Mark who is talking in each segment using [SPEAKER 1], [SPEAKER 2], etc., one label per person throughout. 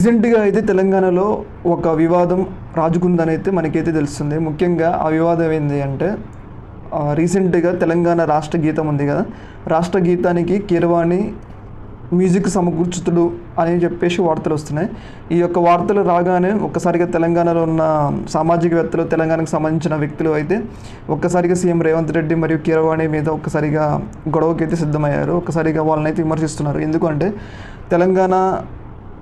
[SPEAKER 1] రీసెంట్గా అయితే తెలంగాణలో ఒక వివాదం రాజుకుందని అయితే మనకైతే తెలుస్తుంది. ముఖ్యంగా ఆ వివాదం ఏంటి అంటే రీసెంట్గా తెలంగాణ రాష్ట్ర గీతం ఉంది కదా రాష్ట్ర గీతానికి కీరవాణి మ్యూజిక్ సమకూర్చుతుడు అని చెప్పేసి వార్తలు వస్తున్నాయి. ఈ యొక్క వార్తలు రాగానే ఒక్కసారిగా తెలంగాణలో ఉన్న సామాజికవేత్తలు తెలంగాణకు సంబంధించిన వ్యక్తులు అయితే ఒక్కసారిగా సీఎం రేవంత్ రెడ్డి మరియు కీరవాణి మీద ఒక్కసారిగా గొడవకి అయితే సిద్ధమయ్యారు. ఒక్కసారిగా వాళ్ళని అయితే విమర్శిస్తున్నారు. ఎందుకంటే తెలంగాణ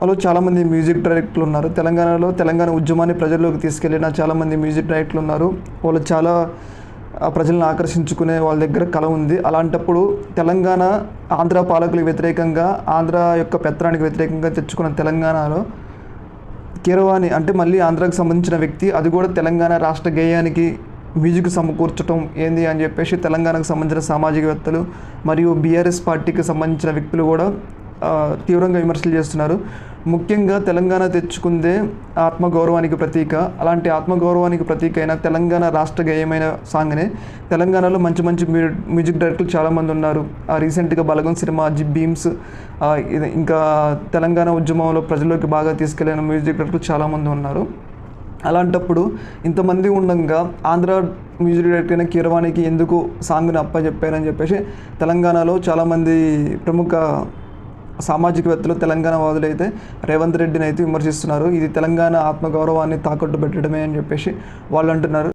[SPEAKER 1] వాళ్ళు చాలామంది మ్యూజిక్ డైరెక్టర్లు ఉన్నారు. తెలంగాణలో తెలంగాణ ఉద్యమాన్ని ప్రజల్లోకి తీసుకెళ్ళిన చాలామంది మ్యూజిక్ డైరెక్టర్లు ఉన్నారు. వాళ్ళు చాలా ప్రజలను ఆకర్షించుకునే వాళ్ళ దగ్గర కళ ఉంది. అలాంటప్పుడు తెలంగాణ ఆంధ్ర పాలకులకు వ్యతిరేకంగా ఆంధ్ర యొక్క పెత్తనానికి వ్యతిరేకంగా తెచ్చుకున్న తెలంగాణలో కీరవాణి అంటే మళ్ళీ ఆంధ్రాకు సంబంధించిన వ్యక్తి అది కూడా తెలంగాణ రాష్ట్ర గేయానికి మ్యూజిక్ సమకూర్చడం ఏంది అని చెప్పేసి తెలంగాణకు సంబంధించిన సామాజికవేత్తలు మరియు బీఆర్ఎస్ పార్టీకి సంబంధించిన వ్యక్తులు కూడా తీవ్రంగా విమర్శలు చేస్తున్నారు. ముఖ్యంగా తెలంగాణ తెచ్చుకుందే ఆత్మగౌరవానికి ప్రతీక. అలాంటి ఆత్మగౌరవానికి ప్రతీక అయిన తెలంగాణ రాష్ట్ర గేయమైన సాంగ్నే తెలంగాణలో మంచి మంచి మ్యూ- మ్యూజిక్ డైరెక్టర్లు చాలామంది ఉన్నారు. ఆ రీసెంట్గా బలగం సినిమా జి బీమ్స్ ఇంకా తెలంగాణ ఉద్యమంలో ప్రజల్లోకి బాగా తీసుకెళ్ళిన మ్యూజిక్ డైరెక్టర్లు చాలామంది ఉన్నారు. అలాంటప్పుడు ఇంతమంది ఉండగా ఆంధ్ర మ్యూజిక్ డైరెక్టర్ అయిన కీరవాణికి ఎందుకు సాంగ్ని అప్పచెప్పారని చెప్పేసి తెలంగాణలో చాలామంది ప్రముఖ సామాజికవేత్తలు తెలంగాణ వాదులు అయితే రేవంత్ రెడ్డిని అయితే విమర్శిస్తున్నారు. ఇది తెలంగాణ ఆత్మగౌరవాన్ని తాకట్టు పెట్టడమే అని చెప్పేసి వాళ్ళు అంటున్నారు